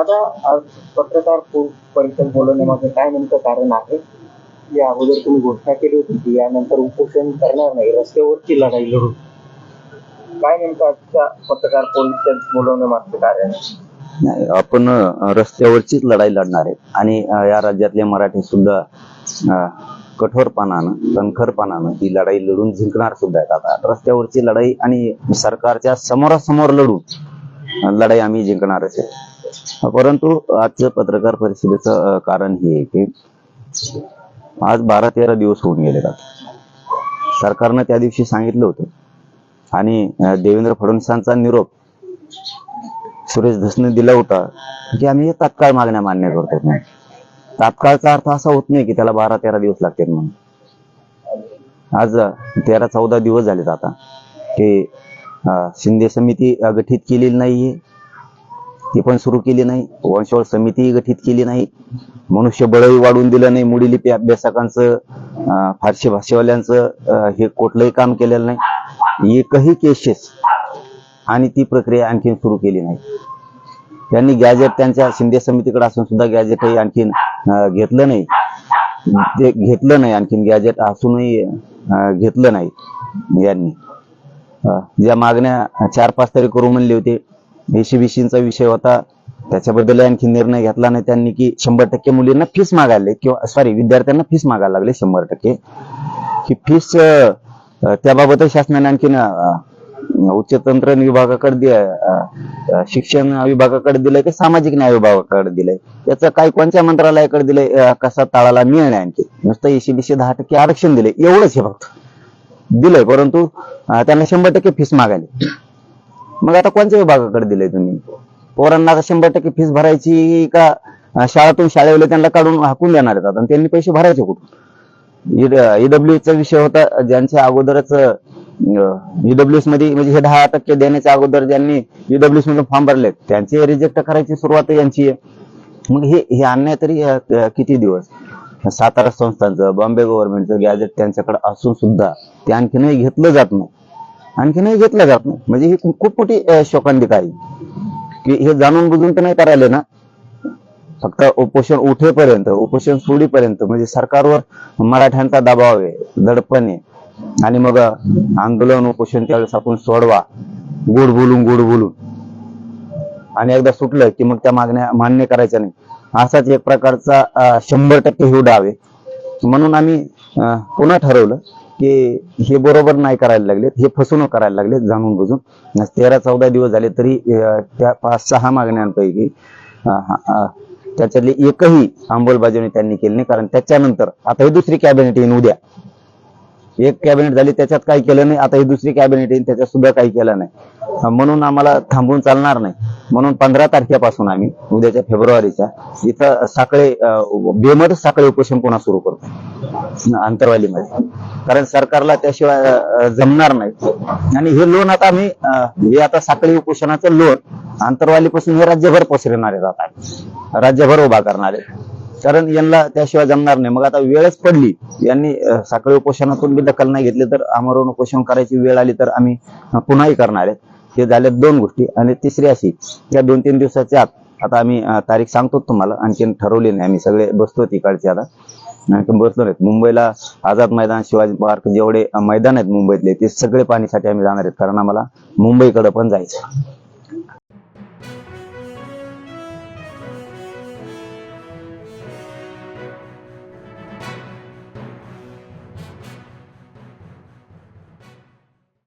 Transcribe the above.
दादा आज पत्रकार परिषद बोलवण्यामागे काय नेमकं कारण आहे? या अगोदर तुम्ही घोषणा केली होती की यानंतर उपोषण करणार नाही रस्त्यावरची लढाई लढू. काय नेमकं आजच्या पत्रकार परिषद बोलवण्यामागचं कारण नाही आपण रस्त्यावरचीच लढाई लढणार आहे. आणि या राज्यातले मराठी सुद्धा कठोरपणानं कणखरपणानं ही लढाई लढून जिंकणार सुद्धा आहेत. आता रस्त्यावरची लढाई आणि सरकारच्या समोरासमोर लढून लढाई आम्ही जिंकणारच आहे. परंतु आजचं पत्रकार परिषदेचं कारण हे आहे की आज बारा तेरा दिवस होऊन गेले सरकारनं त्या दिवशी सांगितलं होतं. आणि देवेंद्र फडणवीसांचा निरोप सुरेश धसने दिला होता की आम्ही हे तात्काळ मागण्या मान्य करतो. म्हणून. तात्काळचा अर्थ असा होत नाही की त्याला बारा तेरा दिवस लागतील म्हणून. आज तेरा चौदा दिवस झालेत आता की शिंदे समिती गठीत केलेली नाहीये. ती पण सुरू केली नाही. वंशवळ समिती गठीत केली नाही. मनुष्यबळही वाढवून दिलं नाही. मुडी लिपी अभ्यासकांचं फारशी भाषेवाल्यांचं हे कुठलंही काम केलेलं नाही. एकही केसेस आणि ती प्रक्रिया आणखीन सुरू केली नाही. त्यांनी गॅजेट त्यांच्या शिंदे समितीकडे असून सुद्धा गॅजेटही आणखीन घेतलं नाही. ते घेतलं नाही. आणखीन गॅजेट असूनही घेतलं नाही यांनी. ज्या मागण्या चार पाच तरी करू म्हणले होते एसीबीसीचा विषय होता. त्याच्याबद्दल आणखी निर्णय घेतला नाही त्यांनी की शंभर टक्के मुलींना फीस मागायला किंवा सॉरी विद्यार्थ्यांना फीस मागायला लागले शंभर टक्के. ही फीस त्याबाबत शासनाने आणखीन उच्च तंत्रज्ञान विभागाकडे शिक्षण विभागाकडे दिलंय की सामाजिक न्याय विभागाकडे दिलंय त्याचं काय कोणत्या मंत्रालयाकडे दिलंय कसा ताळाला मिळणे आणखी? नुसतं एसीबीसी दहा टक्के आरक्षण दिले. एवढंच हे फक्त. दिलंय परंतु त्यांना शंभर टक्के फीस मागायला मग आता कोणत्या विभागाकडे दिले तुम्ही? पोरांना आता शंभर टक्के फीस भरायची का शाळेतून शाळेवाले त्यांना काढून हाकून देणार आहेत आता. आणि त्यांनी पैसे भरायचे कुठून? ईडब्ल्यू चा विषय होता ज्यांच्या अगोदरच ईडब्ल्यूएसमध्ये म्हणजे हे दहा टक्के देण्याच्या अगोदर ज्यांनी ईडब्ल्यूएस मधून फॉर्म भरले त्यांचे रिजेक्ट करायची सुरुवात यांची आहे. मग हे हे अन्याय तरी किती दिवस? सातारा संस्थांचं बॉम्बे गव्हर्नमेंटचं गॅजेट त्यांच्याकडे असून सुद्धा ते आणखीनही घेतलं जात नाही. आणखीनही घेतलं जात नाही. म्हणजे ही खूप मोठी अं, शोकांतिका आहे. की हे जाणून बुजून तर नाही करायले ना. फक्त उपोषण उठेपर्यंत उपोषण सोडीपर्यंत म्हणजे सरकारवर मराठ्यांचा दबाव आहे दडपण आहे. आणि मग आंदोलन उपोषण त्यावेळेस आपण सोडवा. गोड बोलून गोड बोलून. आणि एकदा सुटलं की मग त्या मागण्या मान्य करायच्या नाही. असाच एक प्रकारचा शंभर टक्के हिवडा आहे. म्हणून आम्ही पुन्हा ठरवलं की हे बरोबर नाही करायला लागलेत हे फसवणूक करायला लागलेत जाणून बुजून. तेरा चौदा दिवस झाले तरी त्या पाच सहा मागण्यांपैकी त्याच्यातली एकही अंमलबजावणी त्यांनी केली नाही. कारण त्याच्यानंतर आता ही दुसरी कॅबिनेट येईन उद्या. एक कॅबिनेट झाली त्याच्यात काही केलं नाही. आता ही दुसरी कॅबिनेट येईल त्याच्यात सुद्धा काही केलं नाही. म्हणून आम्हाला थांबून चालणार नाही. म्हणून पंधरा तारखेपासून आम्ही उद्याच्या फेब्रुवारीच्या इथं साखळे बेमत साखळे उपोषण पुन्हा सुरू करतो आंतरवालीमध्ये कारण सरकारला त्याशिवाय जमणार नाही. आणि हे लोन आता आम्ही हे आता साखळी उपोषणाचं लोन आंतरवालीपासून हे राज्यभर पसरवणार आहेत. आता राज्यभर उभा करणार. आहे कारण यांना त्याशिवाय जमणार नाही. मग आता वेळच पडली. यांनी साखळी उपोषणातून बी दखल नाही घेतली तर आमरण उपोषण करायची वेळ आली तर आम्ही पुन्हाही करणार आहेत. हे झाल्या दोन गोष्टी. आणि तिसरी अशी या दोन तीन दिवसाच्या आत आता आम्ही तारीख सांगतो तुम्हाला. आणखीन ठरवली नाही आम्ही. सगळे बसतो तिकडचे आता. बसणार आहेत. मुंबईला आझाद मैदान शिवाजी पार्क जेवढे मैदान आहेत मुंबईतले ते सगळे पाणीसाठी आम्ही जाणार आहेत. कारण आम्हाला मुंबईकडे पण जायचं